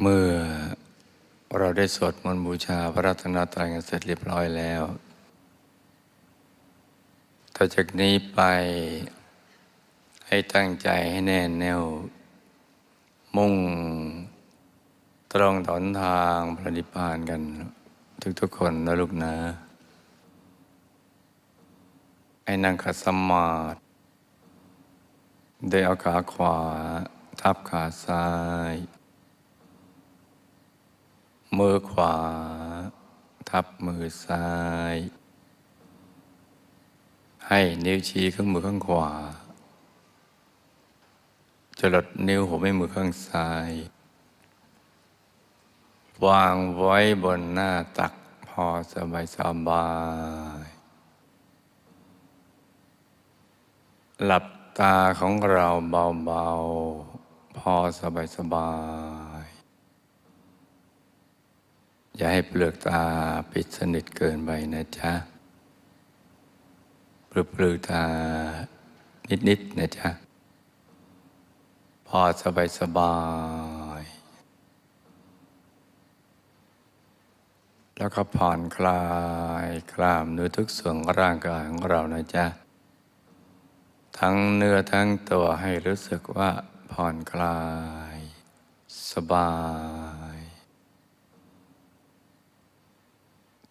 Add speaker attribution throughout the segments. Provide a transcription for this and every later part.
Speaker 1: เมื่อเราได้สวดมนต์บูชาพระรัตนตรัยกันเสร็จเรียบร้อยแล้ว ต่อจากนี้ไปให้ตั้งใจให้แน่แน่ว มุ่งตรงต่อนทางพระนิพพานกัน ทุกๆคนนะลูกนะให้นั่งขัดสมาธิโดยเอาขาขวา ทับขาซ้าย มือขวา ทับมือซ้าย ให้นิ้วชี้ข้างมือข้างขวาจะลดนิ้วหัวแม่มือข้างซ้าย วางไว้บนหน้าตักพอสบายสบาย หลับตาของเราเบาๆ พอสบายสบาย อย่าให้เปลือกตาปิดสนิทเกินไปนะจ๊ะเปลือกเปลือกตานิดๆนะจ๊ะ พอสบายสบาย แล้วก็ผ่อนคลายกล้ามเนื้อทุกส่วนของร่างกายของเรานะจ๊ะ ทั้งเนื้อทั้งตัวให้รู้สึกว่าผ่อนคลาย สบาย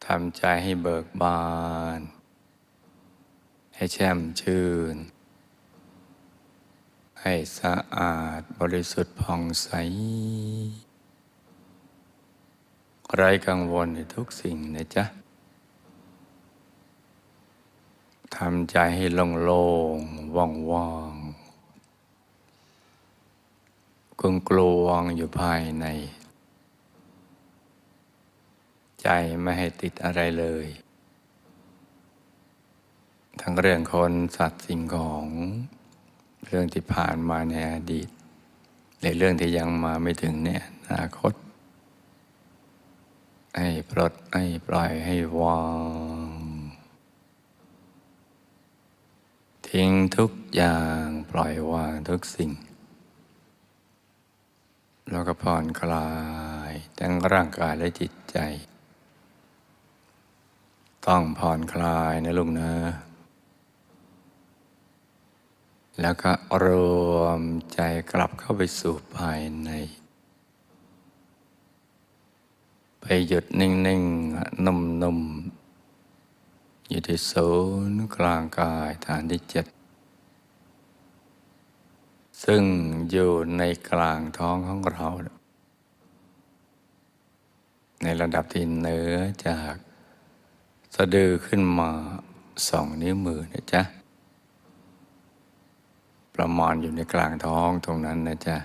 Speaker 1: ทำใจให้เบิกบาน ให้แช่มชื่น ให้สะอาดบริสุทธิ์ผ่องใส ไร้กังวลในทุกสิ่งนะจ๊ะทำใจให้โล่งโล่งว่างว่างกลวงกลวงอยู่ภายใน ใจไม่ให้ติดอะไรเลย ทั้งเรื่องคนสัตว์สิ่งของ เรื่องที่ผ่านมาในอดีตในเรื่องที่ยังมาไม่ถึงเนี่ยอนาคต ให้ปลดให้ปล่อยให้วางทิ้งทุกอย่างปล่อยวางทุกสิ่ง แล้วก็ผ่อนคลายทั้งร่างกายและจิตใจ ต้องผ่อนคลายนะลุงนะ แล้วก็รวมใจกลับเข้าไปสู่ภายใน ไปหยุดนิ่งๆนุ่มๆ อยู่ที่ศูนย์กลางกายฐานที่เจ็ดซึ่งอยู่ในกลางท้องของเรา ในระดับที่เหนือจาก สะดือขึ้นมาสองนิ้วมือนะจ๊ะ ประมาณอยู่ในกลางท้องตรงนั้นนะจ๊ะ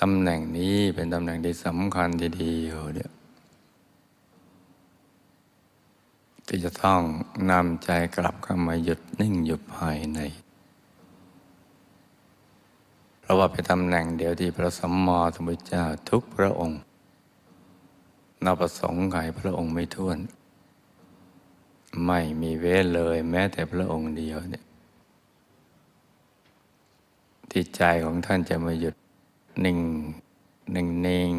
Speaker 1: ตำแหน่งนี้เป็นตำแหน่งที่สำคัญทีเดียวเนี่ยที่จะต้องนำใจกลับเข้ามาหยุดนิ่งอยู่ภายใน เพราะว่าเป็นตำแหน่งเดียวที่พระสัมมาสัมพุทธเจ้าทุกพระองค์ นับประสงค์ไขพระองค์ไม่ท้วน ไม่มีเว้นเลยแม้แต่พระองค์เดียวเนี่ยที่ใจของท่านจะมาหยุดนิ่งนิ่งนิ่ง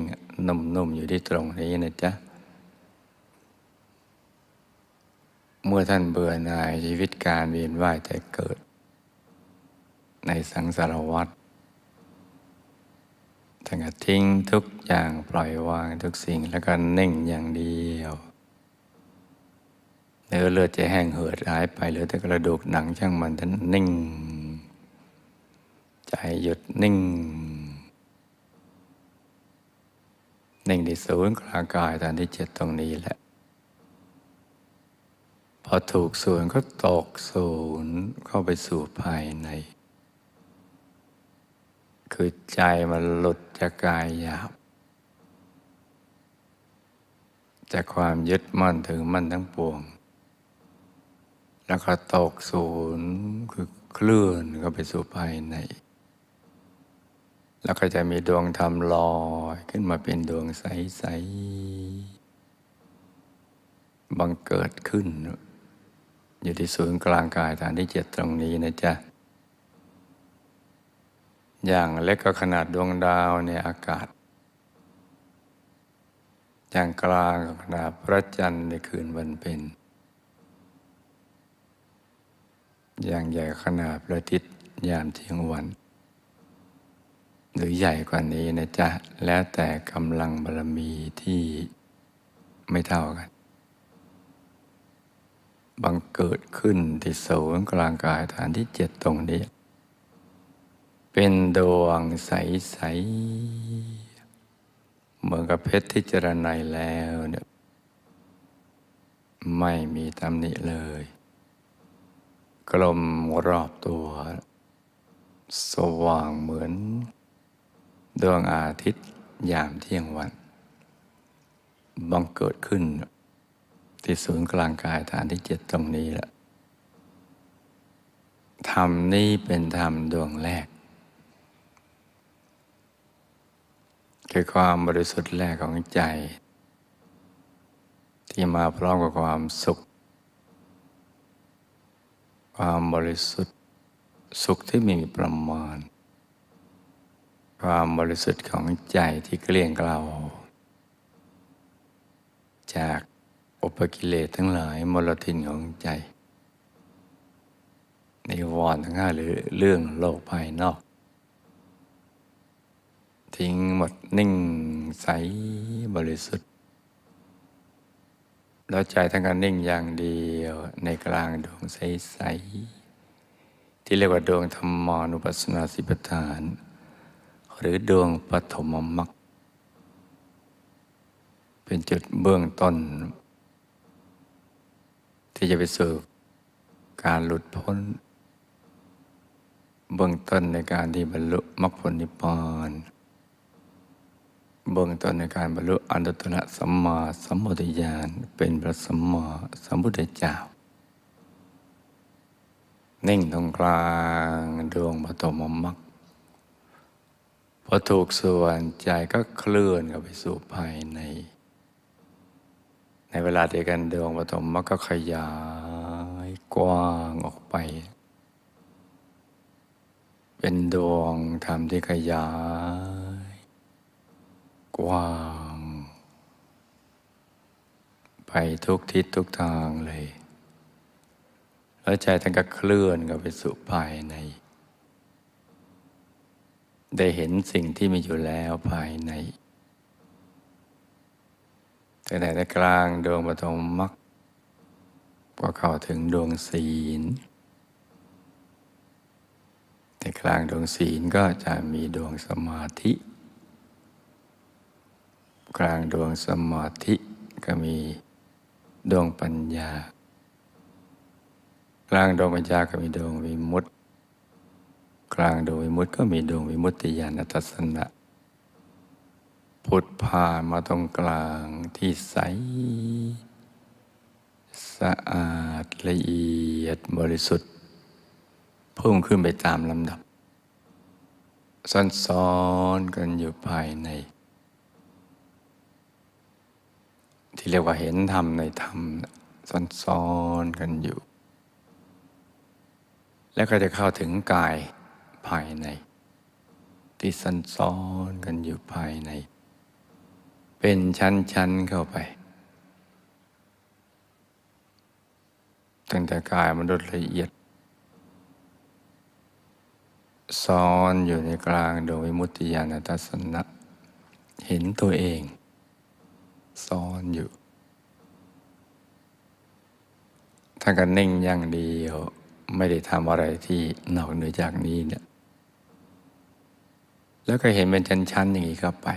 Speaker 1: นุ่มนุ่มอยู่ที่ตรงนี้นะจ๊ะ เมื่อท่านเบื่อหน่ายชีวิตการเวียนว่ายแต่เกิด ในสังสารวัฏ ท่านก็ทิ้งทุกอย่างปล่อยวางทุกสิ่งแล้วก็นิ่งอย่างเดียวเนื้อเลือดจะแห้งเหือดหายไปเหลือแต่กระดูกหนังช่างมันท่านนิ่ง ใจหยุดนิ่ง นิ่งที่ศูนย์กลางกายตอนที่เจ็ดตรงนี้แหละ พอถูกศูนก็ตกศูนย์เข้าไปสู่ภายใน คือใจมันหลุดจากกายหยาบ จากความยึดมั่นถือมั่นทั้งปวง แล้วก็ตกศูนย์คือเคลื่อนเข้าไปสู่ภายใน แล้วก็จะมีดวงธรรมลอยขึ้นมาเป็นดวงใส ๆ บังเกิดขึ้น อยู่ที่ศูนย์กลางกายฐานที่เจ็ดตรงนี้นะจ๊ะ อย่างเล็กก็ขนาดดวงดาวในอากาศ อย่างกลางก็ขนาดพระจันทร์ในคืนวันเพ็ญอย่างใหญ่ขนาดพระอาทิตย์ยามเที่ยงวัน หรือใหญ่กว่านี้นะจ๊ะ แล้วแต่กำลังบารมีที่ไม่เท่ากัน บังเกิดขึ้นที่ศูนย์กลางกายฐานที่เจ็ดตรงนี้ เป็นดวงใส ๆ เหมือนกับเพชรที่เจรไนแล้วเนี่ยไม่มีตำหนิเลย กลมรอบตัว สว่างเหมือน ดวงอาทิตย์ยามเที่ยงวัน บังเกิดขึ้น ที่ศูนย์กลางกายฐานที่เจ็ดตรงนี้แหละธรรมนี้เป็นธรรมดวงแรก คือความบริสุทธิ์แรกของใจ ที่มาพร้อมกับความสุข ความบริสุทธิ์สุขที่ไม่มีประมาณ ความบริสุทธิ์ของใจที่เกลี้ยงเกลาจากอุปกิเลสทั้งหลายมลทินของใจในวรณ์ทั้งห้าหรือเรื่องโลกภายนอก ทิ้งหมดนิ่งใสบริสุทธิ์ แล้วใจทั้งการนิ่งอย่างเดียวในกลางดวงใส ๆ ที่เรียกว่าดวงธรรมานุปัสสนาสิปทาน หรือดวงปฐมมรรคเป็นจุดเบื้องต้น ที่จะไปสู่การหลุดพ้น เบื้องต้นในการที่บรรลุมรรคผลนิพพาน เบื้องต้นในการบรรลุอนุตตรสัมมาสัมพุทธญาณเป็นพระสัมมาสัมพุทธเจ้า นิ่งตรงกลางดวงปฐมมรรคพอถูกส่วนใจก็เคลื่อนเข้าไปสู่ภายใน ในเวลาเดียวกันดวงปฐมมรรคก็ขยายกว้างออกไปเป็นดวงธรรมที่ขยาย กว้าง ไปทุกทิศทุกทางเลย แล้วใจท่านก็เคลื่อนเข้าไปสู่ภายใน ได้เห็นสิ่งที่มีอยู่แล้วภายในแต่ในกลางดวงปฐมมรรคก็เข้าถึงดวงศีลในกลางดวงศีลก็จะมีดวงสมาธิ กลางดวงสมาธิก็มีดวงปัญญา กลางดวงปัญญาก็มีดวงวิมุตติกลางดวงวิมุตติก็มีดวงวิมุตติญาณทัศนะพุทธผ่านมาตรงกลางที่ใส สะอาดละเอียดบริสุทธิ์พุ่งขึ้นไปตามลำดับซ้อนๆกันอยู่ภายใน ที่เรียกว่าเห็นธรรมในธรรมซ้อนๆกันอยู่ แล้วก็จะเข้าถึงกายภายใน ที่ซันซ้อนกันอยู่ภายใน เป็นชั้น ๆ เข้าไป ตั้งแต่กายมนุษย์ละเอียดซ้อนอยู่ในกลางโดยวิมุตติญาณทัศนะ เห็นตัวเอง ซ้อนอยู่ถ้านกันนิ่งอย่างเดียวไม่ได้ทำอะไรที่นอกเหนือจากนี้เนี่ยแล้วก็เห็นเป็นชั้นๆอย่างนี้เข้าไป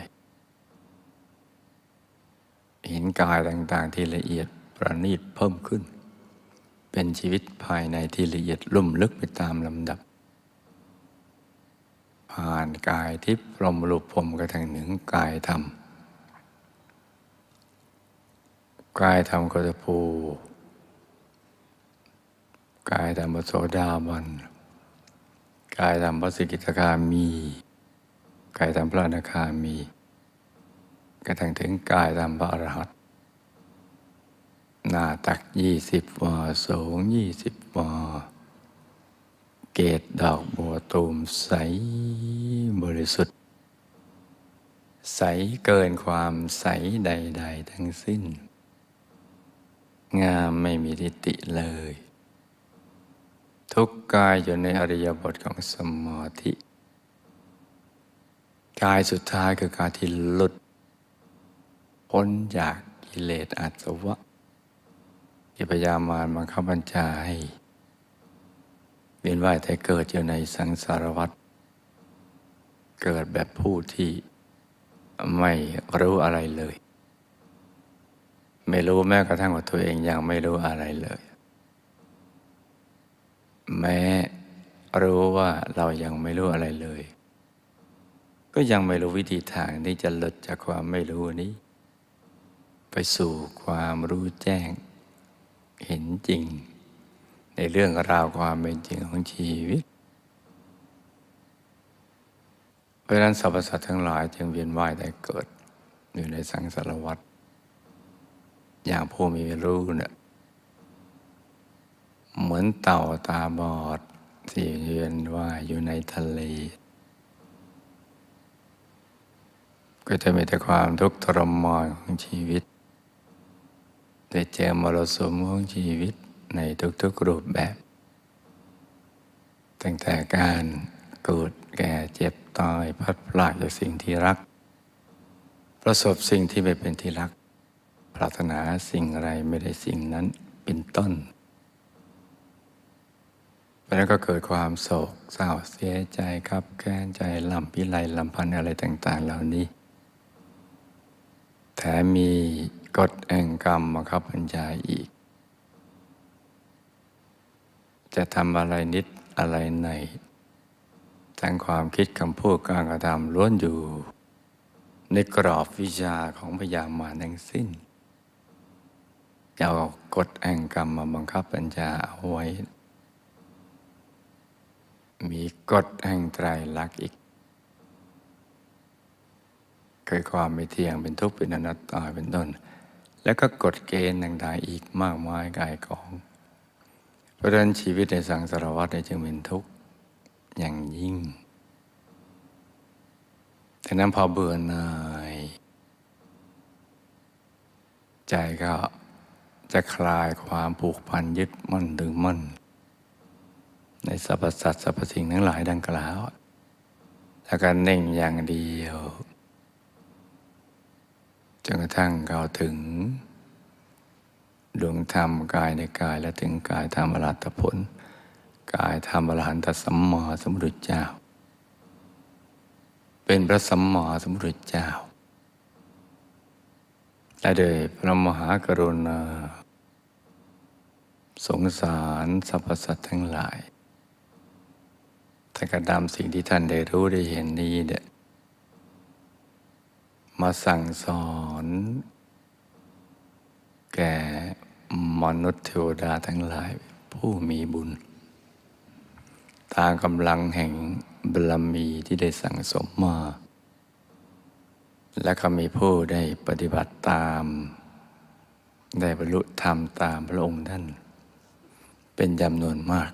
Speaker 1: เห็นกายต่างๆที่ละเอียดประณีตเพิ่มขึ้น เป็นชีวิตภายในที่ละเอียดลุ่มลึกไปตามลำดับ ผ่านกายทิพย์พรมรูปพรมกระทั่งถึงกายธรรม กายธรรมก็จะภู กายธรรมโสดาบัน กายธรรมพระสิกิตาคามี กายธรรมพระอนาคามี กระทั่งถึงกายธรรมพระอรหันต์หน้าตักยี่สิบวาสูงยี่สิบวาเกตดอกบัวตูมใสบริสุทธิ์ ใสเกินความใสใด ๆ ทั้งสิ้น งามไม่มีทิฏฐิเลย ทุกกายอยู่ในอริยบทของสมาธิ กายสุดท้ายคือกายที่หลุด พ้นจากกิเลสอาสวะที่พยายามมารบังคับบัญชาให้เวียนว่ายแต่เกิดอยู่ในสังสารวัฏเกิดแบบผู้ที่ไม่รู้อะไรเลย ไม่รู้แม้กระทั่งว่าตัวเองยังไม่รู้อะไรเลย แม้รู้ว่าเรายังไม่รู้อะไรเลย ก็ยังไม่รู้วิธีทางที่จะหลุดจากความไม่รู้นี้ ไปสู่ความรู้แจ้ง เห็นจริง ในเรื่องราวความเป็นจริงของชีวิตเพราะนั้นสรรพสัตว์ทั้งหลายจึงเวียนว่ายแต่เกิดอยู่ในสังสารวัฏ อย่างผู้มีรู้เนี่ยเหมือนเต่าตาบอดที่เวียนว่ายอยู่ในทะเล ก็จะมีแต่ความทุกข์ทรมานของชีวิต ได้เจอมรสุมของชีวิตในทุกๆรูปแบบ ตั้งแต่การเกิดแก่เจ็บตายพัดพลาดจากสิ่งที่รัก ประสบสิ่งที่ไม่เป็นที่รัก ปรารถนาสิ่งอะไรไม่ได้สิ่งนั้นเป็นต้นเพราะนั้นก็เกิดความโศกเศร้าเสียใจครับแค้นใจลำพิไรลำพันธ์อะไรต่าง ๆ เหล่านี้ แถมมีกฎแห่งกรรมมาครับบัญชาอีก จะทำอะไรนิดอะไรในทั้งความคิดคำพูดการกระทำล้วนอยู่ ในกรอบวิชาของพยามารทั้งสิ้น อย่าเอากฎแห่งกรรมมาบังคับบัญชาเอาไว้ มีกฎแห่งไตรลักษณ์อีกคือความไม่เที่ยงเป็นทุกข์เป็นอนัตตาเป็นต้น แล้วก็กฎเกณฑ์ต่างๆอีกมากมายกายกอง เพราะฉะนั้นชีวิตในสังสารวัฏจึงเป็นทุกข์อย่างยิ่งแต่นั้นพอเบื่อหน่าย ใจก็ จะคลายความผูกพันยึดมั่นถึงมั่น ในสรรพสัตว์สรรพสิ่งทั้งหลายดังกล่าวแล้วก็เน่งอย่างเดียวจนกระทั่งเข้าถึง ดวงธรรมกายในกายและถึงกายธรรมอรัตผล กายธรรมอรหันตสัมมาสัมพุทธเจ้า เป็นพระสัมมาสัมพุทธเจ้าและโดยพระมหากรุณา สงสารสรรพสัตว์ทั้งหลายแต่กระดำสิ่งที่ท่านได้รู้ได้เห็นนี้เนี่ยมาสั่งสอน แก่มนุษย์เทวดาทั้งหลายผู้มีบุญ ตามกำลังแห่งบารมีที่ได้สั่งสมมา และก็มีผู้ได้ปฏิบัติตาม ได้บรรลุธรรมตามพระองค์ท่าน เป็นจำนวนมาก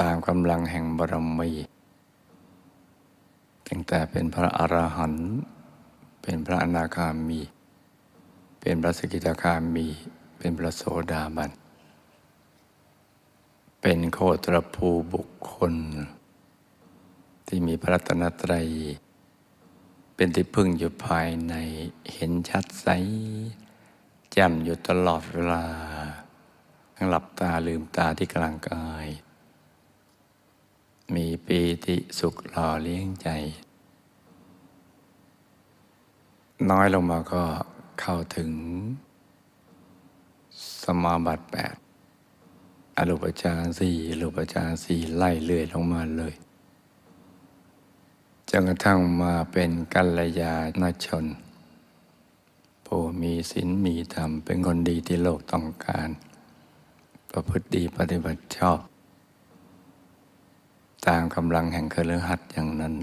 Speaker 1: ตามกำลังแห่งบารมีตั้งแต่เป็นพระอรหันต์เป็นพระอนาคามี เป็นพระสกิทาคามี เป็นพระโสดาบัน เป็นโคตรภูบุคคล ที่มีพระรัตนตรัย เป็นที่พึ่งอยู่ภายในเห็นชัดใสแจ่มอยู่ตลอดเวลา หลับตาลืมตาที่กลางกาย มีปีติสุขหล่อเลี้ยงใจ น้อยลงมาก็เข้าถึง สมาบัติแปดอรูปฌานสี่อรูปฌานสี่ไล่เลื่อยลงมาเลยจนกระทั่งมาเป็นกัลยาณชนผู้มีศีลมีธรรมเป็นคนดีที่โลกต้องการ ประพฤติดีปฏิบัติชอบ ตามกำลังแห่งเครือหัดอย่างนั้น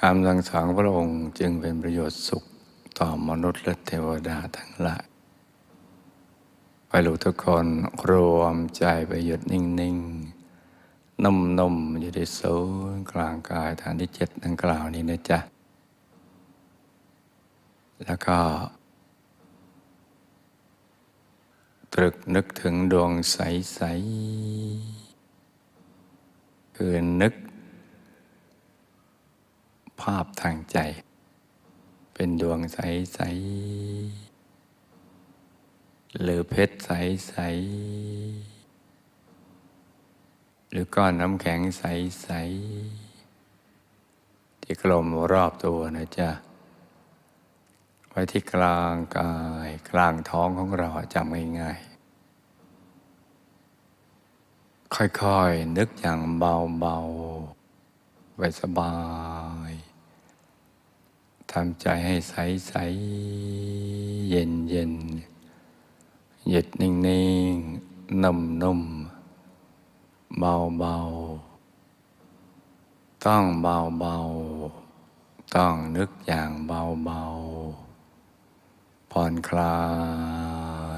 Speaker 1: คำสั่งสอนพระองค์จึงเป็นประโยชน์สุขต่อมนุษย์และเทวดาทั้งหลายไปลูกทุกคนรวมใจไปหยุดนิ่งนุ่มๆอยู่ในศูนย์กลางกายฐานที่เจ็ดดังกล่าวนี้นะจ๊ะ แล้วก็ ตรึกนึกถึงดวงใส ๆ คือนึก ภาพทางใจ เป็นดวงใส ๆ หรือเพชรใส ๆ หรือก้อนน้ำแข็งใส ๆ ที่กลมรอบตัวนะจ๊ะ ว้ที่กลางกายกลางท้องของเราจำง่ายๆ ค่อยๆ นึกอย่างเบาๆไว้สบายทำใจให้ใสๆเย็นๆหยุดนิ่งๆนุ่มๆเบาๆ ต้องเบาๆ ต้องนึกอย่างเบาๆ ผ่อนคลา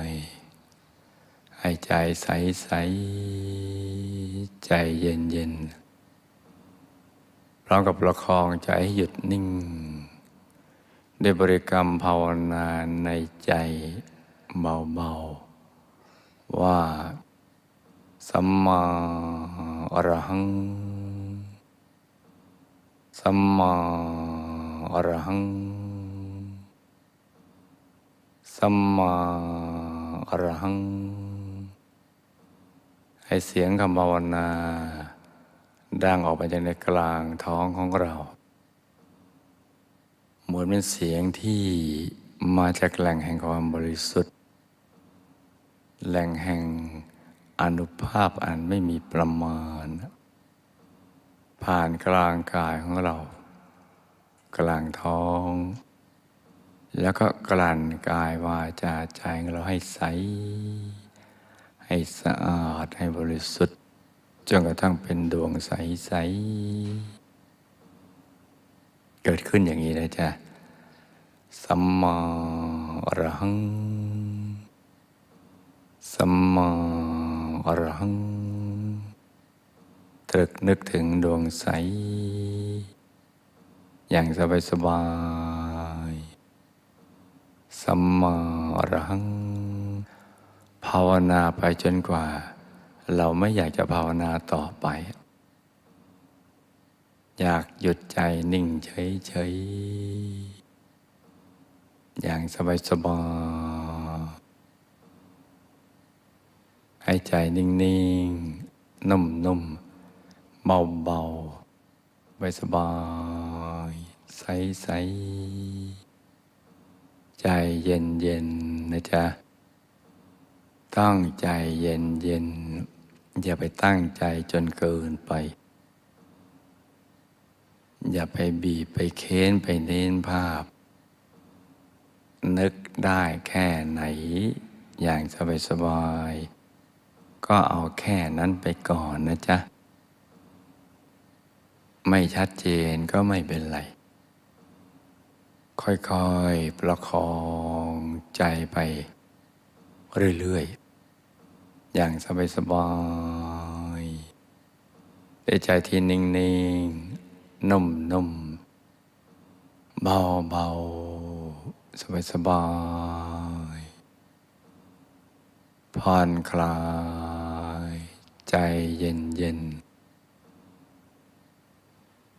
Speaker 1: ย ให้ใจใสๆใจเย็นๆพร้อมกับประคองใจให้หยุดนิ่งได้บริกรรมภาวนาในใจเบาๆ ว่า สัมมาอรหัง สัมมาอรหัง สัมมาอรหัง ให้เสียงคำภาวนา ดังออกมาจากในกลางท้องของเรา เหมือนเป็นเสียงที่มาจากแหล่งแห่งความบริสุทธิ์ แหล่งแห่งอนุภาพอันไม่มีประมาณ ผ่านกลางกายของเรา กลางท้อง แล้วก็กลั่นกายวาจาใจของเราให้ใส ให้สะอาดให้บริสุทธิ์ จนกระทั่งเป็นดวงใสๆเกิดขึ้นอย่างนี้นะจ๊ะสัมมาอรหัง สัมมาอรหัง ตรึกนึกถึงดวงใส อย่างสบายสบาย สัมมาอรหัง ภาวนาไปจนกว่า เราไม่อยากจะภาวนาต่อไป อยากหยุดใจนิ่งเฉยๆ อย่างสบายสบายๆให้ใจนิ่งๆ นุ่มๆ เบาๆ ไว้สบาย ใสๆ ใจเย็นๆนนะจ๊ะ ตั้งใจเย็นๆอย่าไปตั้งใจจนเกินไป อย่าไปบีบไปเค้นไปเน้นภาพ นึกได้แค่ไหน อย่างสบายๆก็เอาแค่นั้นไปก่อนนะจ๊ะ ไม่ชัดเจนก็ไม่เป็นไร ค่อยๆ ประคองใจไปเรื่อยๆ อย่างสบายๆด้ใจที่นิ่งๆ นุ่มๆ เบาๆ สบายๆ ผ่อนคลาย ใจเย็นๆ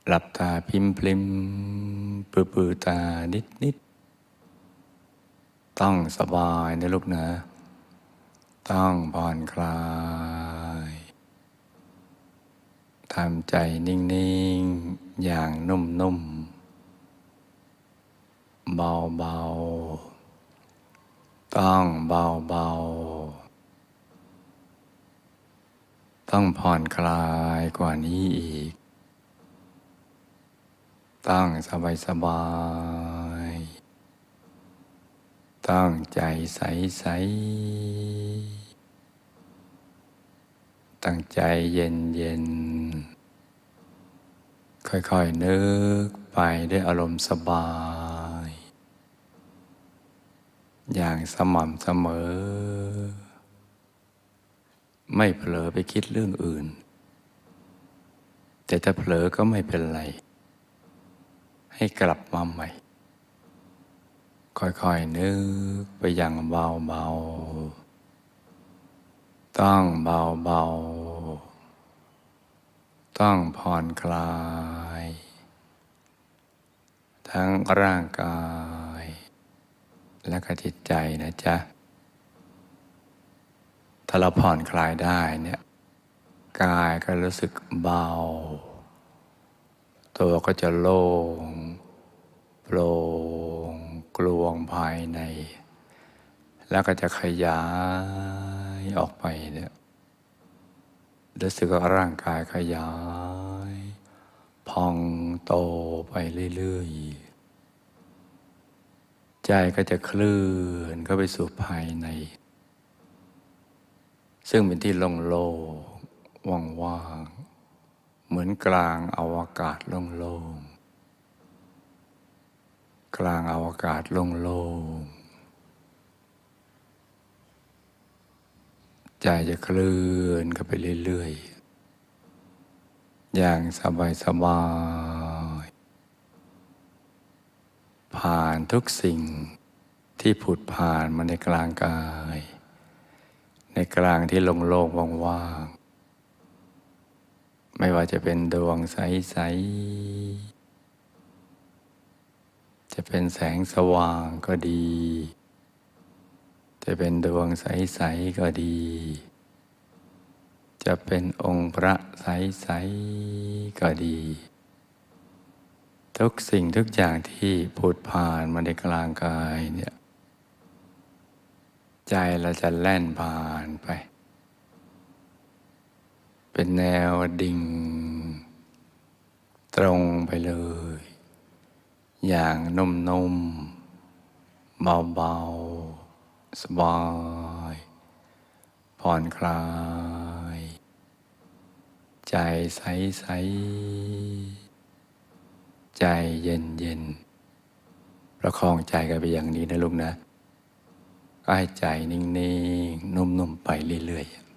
Speaker 1: หลับตาพิมพลิมปือปือตานิดนิดต้องสบายนะลูกนะต้องผ่อนคลายทำใจนิ่ง ๆ อย่างนุ่ม ๆ เบา ๆ ต้องเบา ๆ ต้องผ่อนคลายกว่านี้อีก ตั้งสบายสบาย ตั้งใจใสใส ตั้งใจเย็นเย็น ค่อยๆนึกไปด้วยอารมณ์สบาย อย่างสม่ำเสมอ ไม่เผลอไปคิดเรื่องอื่น แต่ถ้าเผลอก็ไม่เป็นไร ให้กลับมาใหม่ ค่อยๆนึกไปอย่างเบาๆ ต้องเบาๆ ต้องผ่อนคลาย ทั้งร่างกาย และก็จิตใจนะจ๊ะ ถ้าเราผ่อนคลายได้เนี่ยกายก็รู้สึกเบา ตัวก็จะโล่ง โปร่งกลวงภายใน แล้วก็จะขยายออกไปเนี่ยรู้สึกว่าร่างกายขยาย พองโตไปเรื่อยๆ ใจก็จะเคลื่อนเข้าไปสู่ภายใน ซึ่งเป็นที่โล่งๆว่างๆ เหมือนกลางอวกาศโล่งๆ กลางอวกาศโล่งๆ ใจจะเคลื่อนเข้าไปเรื่อยๆ อย่างสบายๆผ่านทุกสิ่งที่ผุดผ่านมาในกลางกาย ในกลางที่โล่งๆ ว่างๆ ไม่ว่าจะเป็นดวงใสๆ จะเป็นแสงสว่างก็ดี จะเป็นดวงใส ๆ ก็ดี จะเป็นองค์พระใส ๆ ก็ดี ทุกสิ่งทุกอย่างที่ผุดผ่านมาในกลางกายเนี่ยใจเราจะแล่นผ่านไป เป็นแนวดิ่ง ตรงไปเลย อย่างนุ่มๆ เบาๆ สบาย ผ่อนคลาย ใจใสๆใจเย็นๆประคองใจกันไปอย่างนี้นะลูกนะก็ให้ใจนิ่งๆ นุ่มๆ ไปเรื่อยๆ